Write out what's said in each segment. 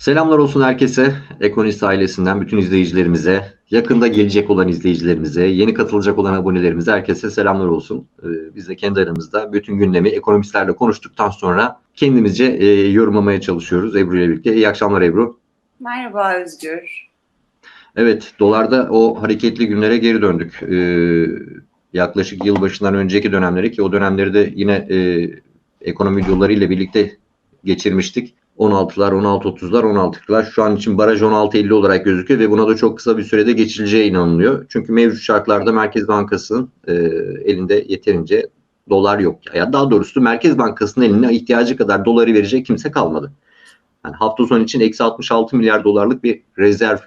Selamlar olsun herkese, Ekonist ailesinden bütün izleyicilerimize, yakında gelecek olan izleyicilerimize, yeni katılacak olan abonelerimize herkese selamlar olsun. Ee, Biz de kendi aramızda bütün gündemi ekonomistlerle konuştuktan sonra kendimizce e, yorumlamaya çalışıyoruz Ebru ile birlikte. İyi akşamlar Ebru. Merhaba Özgür. Evet, dolarda o hareketli günlere geri döndük. Ee, yaklaşık yılbaşından önceki dönemleri ki o dönemleri de yine e, ekonomi videoları ile birlikte geçirmiştik. 16'lar, 16.30'lar, 16'lar. Şu an için baraj 16.50 olarak gözüküyor ve buna da çok kısa bir sürede geçileceği inanılıyor. Çünkü mevcut şartlarda Merkez Bankası'nın e, elinde yeterince dolar yok. Ya daha doğrusu Merkez Bankası'nın eline ihtiyacı kadar doları verecek kimse kalmadı. Yani hafta sonu için eksi 66 milyar dolarlık bir rezerv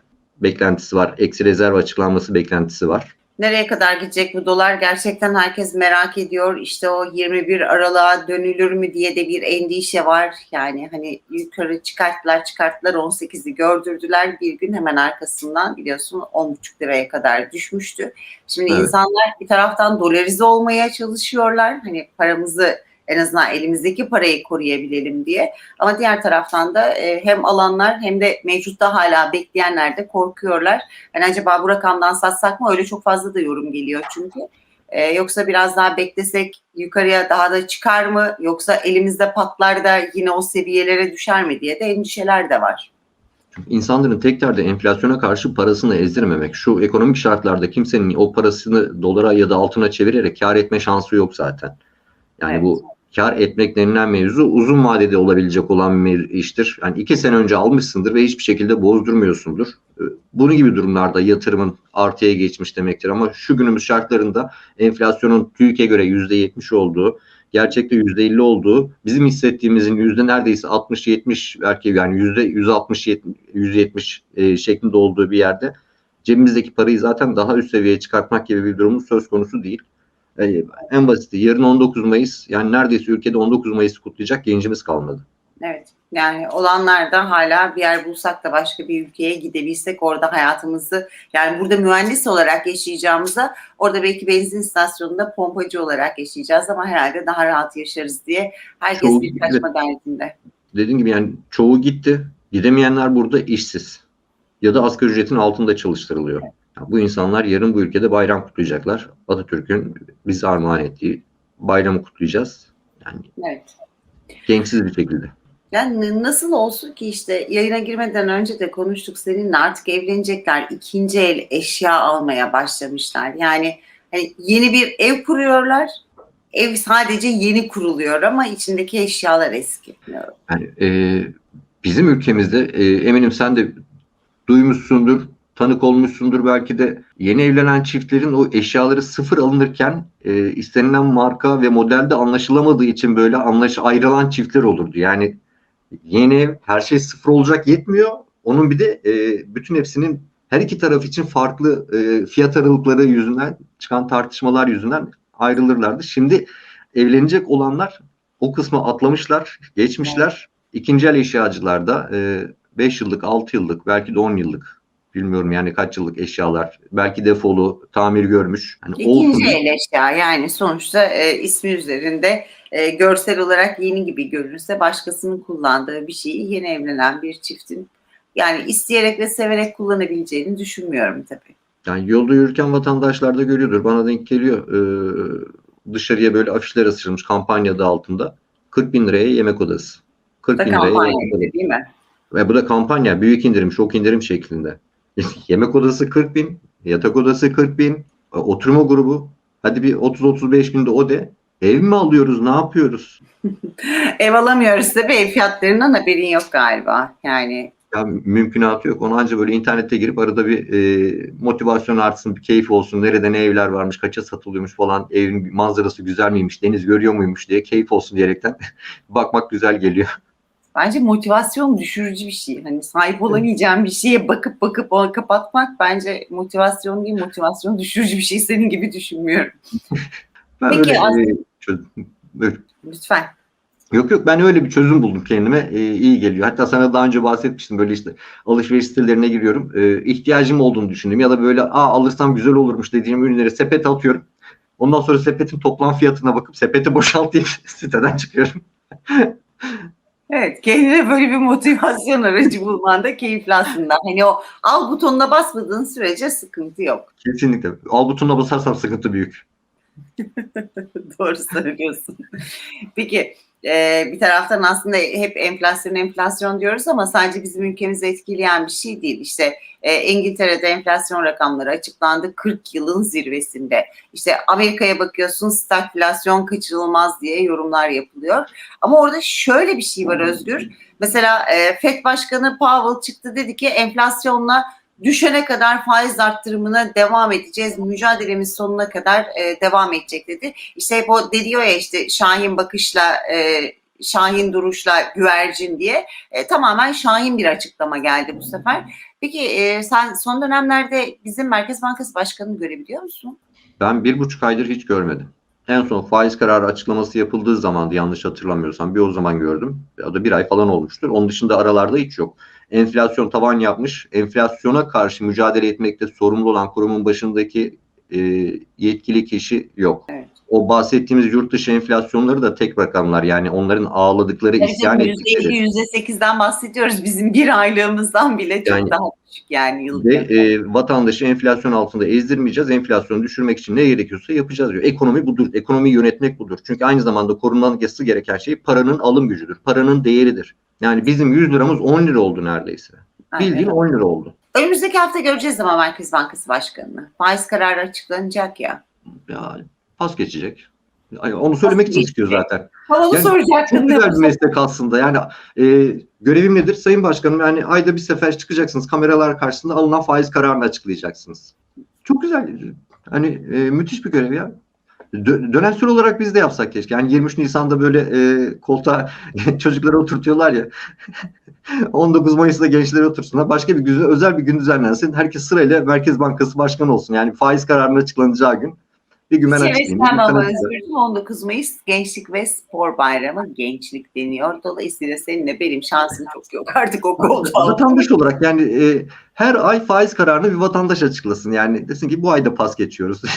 beklentisi var. Eksi rezerv açıklanması beklentisi var. Nereye kadar gidecek bu dolar? Gerçekten herkes merak ediyor. İşte o 21 Aralık'a dönülür mü diye de bir endişe var. Yani hani yukarı çıkarttılar çıkarttılar 18'i gördürdüler. Bir gün hemen arkasından biliyorsun 10,5 liraya kadar düşmüştü. Şimdi Evet. insanlar bir taraftan dolarize olmaya çalışıyorlar. Hani paramızı en azından elimizdeki parayı koruyabilelim diye. Ama diğer taraftan da e, hem alanlar hem de mevcutta hala bekleyenler de korkuyorlar. Hani acaba bu rakamdan satsak mı? Öyle çok fazla da yorum geliyor çünkü. E, yoksa biraz daha beklesek yukarıya daha da çıkar mı? Yoksa elimizde patlar da yine o seviyelere düşer mi diye de endişeler de var. İnsanların tek derdi enflasyona karşı parasını ezdirmemek. Şu ekonomik şartlarda kimsenin o parasını dolara ya da altına çevirerek kar etme şansı yok zaten. Yani Evet. bu kar etmek denilen mevzu uzun vadede olabilecek olan bir iştir. Yani iki sene önce almışsındır ve hiçbir şekilde bozdurmuyorsundur. Ee, Bunun gibi durumlarda yatırımın artıya geçmiş demektir. Ama şu günümüz şartlarında enflasyonun TÜİK'e göre %70 olduğu, gerçekte %50 olduğu, bizim hissettiğimizin yüzde neredeyse 60-70 belki yani yüzde 160-170 e, şeklinde olduğu bir yerde cebimizdeki parayı zaten daha üst seviyeye çıkartmak gibi bir durumumuz söz konusu değil. E, en basiti yarın 19 Mayıs yani neredeyse ülkede 19 Mayıs'ı kutlayacak gencimiz kalmadı. Evet. Yani olanlar da hala bir yer bulsak da başka bir ülkeye gidebilsek orada hayatımızı yani burada mühendis olarak yaşayacağımıza orada belki benzin istasyonunda pompacı olarak yaşayacağız ama herhalde daha rahat yaşarız diye herkes Çoğu bir kaçma derdinde. Dediğim gibi yani çoğu gitti. Gidemeyenler burada işsiz ya da asgari ücretin altında çalıştırılıyor. Yani bu insanlar yarın bu ülkede bayram kutlayacaklar. Atatürk'ün bize armağan ettiği bayramı kutlayacağız. Yani Evet. gençsiz bir şekilde. Yani nasıl olsun ki işte yayına girmeden önce de konuştuk seninle artık evlenecekler ikinci el eşya almaya başlamışlar. Yani hani yeni bir ev kuruyorlar. Ev sadece yeni kuruluyor ama içindeki eşyalar eski. Yani e, bizim ülkemizde e, eminim sen de duymuşsundur, tanık olmuşsundur belki de yeni evlenen çiftlerin o eşyaları sıfır alınırken e, istenilen marka ve modelde anlaşılamadığı için böyle anlaş ayrılan çiftler olurdu. Yani yeni ev her şey sıfır olacak yetmiyor. Onun bir de e, bütün hepsinin her iki taraf için farklı e, fiyat aralıkları yüzünden çıkan tartışmalar yüzünden ayrılırlardı. Şimdi evlenecek olanlar o kısmı atlamışlar, geçmişler. İkinci el eşyacılarda 5 yıllık, 6 yıllık, belki de 10 yıllık bilmiyorum yani kaç yıllık eşyalar belki defolu, tamir görmüş. Yani İkinci el eşya yani sonuçta e, ismi üzerinde e, görsel olarak yeni gibi görünürse başkasının kullandığı bir şeyi yeni evlenen bir çiftin yani isteyerek ve severek kullanabileceğini düşünmüyorum tabii. Yani yolda yürürken vatandaşlar da görüyordur. Bana denk geliyor. Ee, dışarıya böyle afişler asılmış kampanya adı altında. 40 bin liraya yemek odası. 40 Da bin liraya yemek odası. değil mi? Ve bu da kampanya. Büyük indirim, şok indirim şeklinde. Yemek odası 40 bin, yatak odası 40 bin, e, oturma grubu. Hadi bir 30-35 bin de o de. Ev mi alıyoruz? Ne yapıyoruz? Ev alamıyoruz tabii ev fiyatlarından haberin yok galiba. Yani Ya mümkünatı yok. Onu ancak böyle internette girip arada bir e, motivasyon artsın, bir keyif olsun. Nerede ne evler varmış, kaça satılıyormuş falan. Evin manzarası güzel miymiş, deniz görüyor muymuş diye keyif olsun diyerekten bakmak güzel geliyor. Bence motivasyon düşürücü bir şey. Hani sahip olamayacağım bir şeye bakıp bakıp onu kapatmak bence motivasyon değil motivasyon düşürücü bir şey senin gibi düşünmüyorum. Ben Peki, öyle, az- çözdüm. Buyur. Lütfen. Yok yok ben öyle bir çözüm buldum kendime. E, iyi geliyor. Hatta sana daha önce bahsetmiştim böyle işte alışveriş sitelerine giriyorum. E, ihtiyacım olduğunu düşündüm ya da böyle aa alırsam güzel olurmuş dediğim ürünleri sepete atıyorum. Ondan sonra sepetin toplam fiyatına bakıp sepeti boşaltayım siteden çıkıyorum. Evet, kendine böyle bir motivasyon aracı bulman da keyifli aslında. Hani o al butonuna basmadığın sürece sıkıntı yok. Kesinlikle. Al butonuna basarsam sıkıntı büyük. Doğru söylüyorsun. Peki e, bir taraftan aslında hep enflasyon enflasyon diyoruz ama sadece bizim ülkemizi etkileyen bir şey değil. İşte e, İngiltere'de enflasyon rakamları açıklandı 40 yılın zirvesinde. İşte Amerika'ya bakıyorsun stagflasyon kaçınılmaz diye yorumlar yapılıyor. Ama orada şöyle bir şey var Özgür. Mesela e, FED Başkanı Powell çıktı dedi ki enflasyonla düşene kadar faiz arttırımına devam edeceğiz. Mücadelemiz sonuna kadar e, devam edecek dedi. İşte hep o dediyor ya işte Şahin bakışla e, Şahin duruşla güvercin diye e, tamamen Şahin bir açıklama geldi bu sefer. Peki e, sen son dönemlerde bizim Merkez Bankası Başkanı'nı görebiliyor musun? Ben bir buçuk aydır hiç görmedim. En son faiz kararı açıklaması yapıldığı zamandı yanlış hatırlamıyorsam. Bir o zaman gördüm. O da bir ay falan olmuştur. Onun dışında aralarda hiç yok. Enflasyon tavan yapmış. Enflasyona karşı mücadele etmekte sorumlu olan kurumun başındaki e, yetkili kişi yok. Evet. O bahsettiğimiz yurt dışı enflasyonları da tek rakamlar. Yani onların ağladıkları, isyan ettikleri. %50, %8'den bahsediyoruz. Bizim bir aylığımızdan bile çok Yani- daha düşük yani yılda. Ve e, vatandaşı enflasyon altında ezdirmeyeceğiz. Enflasyonu düşürmek için ne gerekiyorsa yapacağız diyor. Ekonomi budur. Ekonomiyi yönetmek budur. Çünkü aynı zamanda korunması gereken şey paranın alım gücüdür. Paranın değeridir. Yani bizim 100 liramız 10 lira oldu neredeyse. Bildiğin Aynen. 10 lira oldu. Önümüzdeki hafta göreceğiz ama Merkez Bankası Başkanı'nı. Faiz kararı açıklanacak ya. Ya pas geçecek. Yani onu söylemek için çıkıyor zaten. Ama onu Yani soracaktım. Çok güzel bir meslek aslında. Yani e, görevim nedir? Sayın Başkanım yani ayda bir sefer çıkacaksınız. Kameralar karşısında alınan faiz kararını açıklayacaksınız. Çok güzel. Hani e, müthiş bir görev ya. Dö- dönemsel olarak biz de yapsak keşke. Yani 23 Nisan'da böyle e, koltuğa çocukları oturtuyorlar ya. 19 Mayıs'ta gençleri otursunlar. Başka bir güzel, özel bir gün düzenlensin. Herkes sırayla Merkez Bankası Başkanı olsun. Yani faiz kararının açıklanacağı gün. Bir gün ben açıklayayım. heveslenme bir gün sen ama açıkla. Özgür'cüğüm 19 Mayıs Gençlik ve Spor Bayramı gençlik deniyor. Dolayısıyla seninle benim şansım çok yok artık o koltuğa. Vatandaş olarak yani e, her ay faiz kararını bir vatandaş açıklasın. Yani desin ki bu ayda pas geçiyoruz.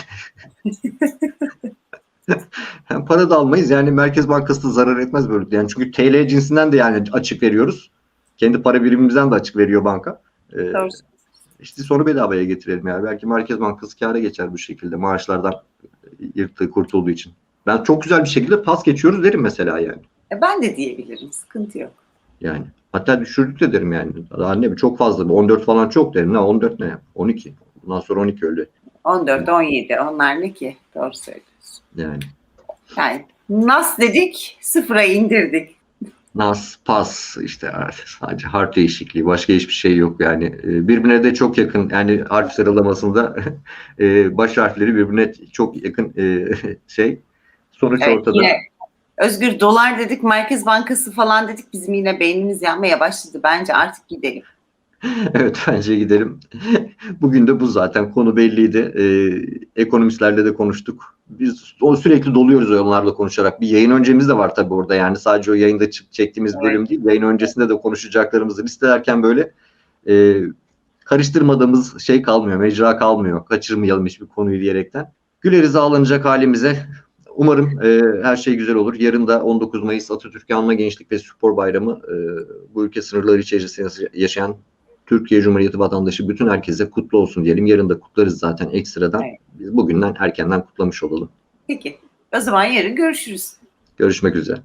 Hem para da almayız yani Merkez Bankası da zarar etmez böyle. Yani çünkü TL cinsinden de yani açık veriyoruz. Kendi para birimimizden de açık veriyor banka. E, Doğru. işte sonra bedavaya getirelim yani. Belki Merkez Bankası kâra geçer bu şekilde maaşlardan yırttığı kurtulduğu için. Ben çok güzel bir şekilde pas geçiyoruz derim mesela yani. E, Ben de diyebilirim. Sıkıntı yok. Yani hatta düşürdük de derim yani. Daha ne çok fazla. 14 falan çok derim. Ne 14 ne? 12. Bundan sonra 12 öyle. 14, 17 onlar ne ki? Doğru söylüyorsun. Yani Yani nas dedik sıfıra indirdik. nas, pas işte sadece harf değişikliği. Başka hiçbir şey yok yani. E, Birbirine de çok yakın. Yani harf sıralamasında e, baş harfleri birbirine çok yakın e, şey. Sonuç Evet, ortada. yine Özgür dolar dedik Merkez Bankası falan dedik bizim yine beynimiz yanmaya başladı. Bence artık gidelim. Evet bence gidelim. Bugün de bu zaten konu belliydi. Ee, ekonomistlerle de konuştuk. Biz o sürekli doluyoruz onlarla konuşarak. Bir yayın öncemiz de var tabii orada yani sadece o yayında çektiğimiz bölüm değil. Yayın öncesinde de konuşacaklarımızı listelerken böyle e, karıştırmadığımız şey kalmıyor, mecra kalmıyor. Kaçırmayalım hiçbir konuyu diyerekten. Güleriz ağlanacak halimize. Umarım e, her şey güzel olur. Yarın da 19 Mayıs Atatürk Anma Gençlik ve Spor Bayramı e, bu ülke sınırları içerisinde yaşayan Türkiye Cumhuriyeti vatandaşı bütün herkese kutlu olsun diyelim. Yarın da kutlarız zaten ekstradan. Evet. Biz bugünden erkenden kutlamış olalım. Peki o zaman yarın görüşürüz. Görüşmek üzere.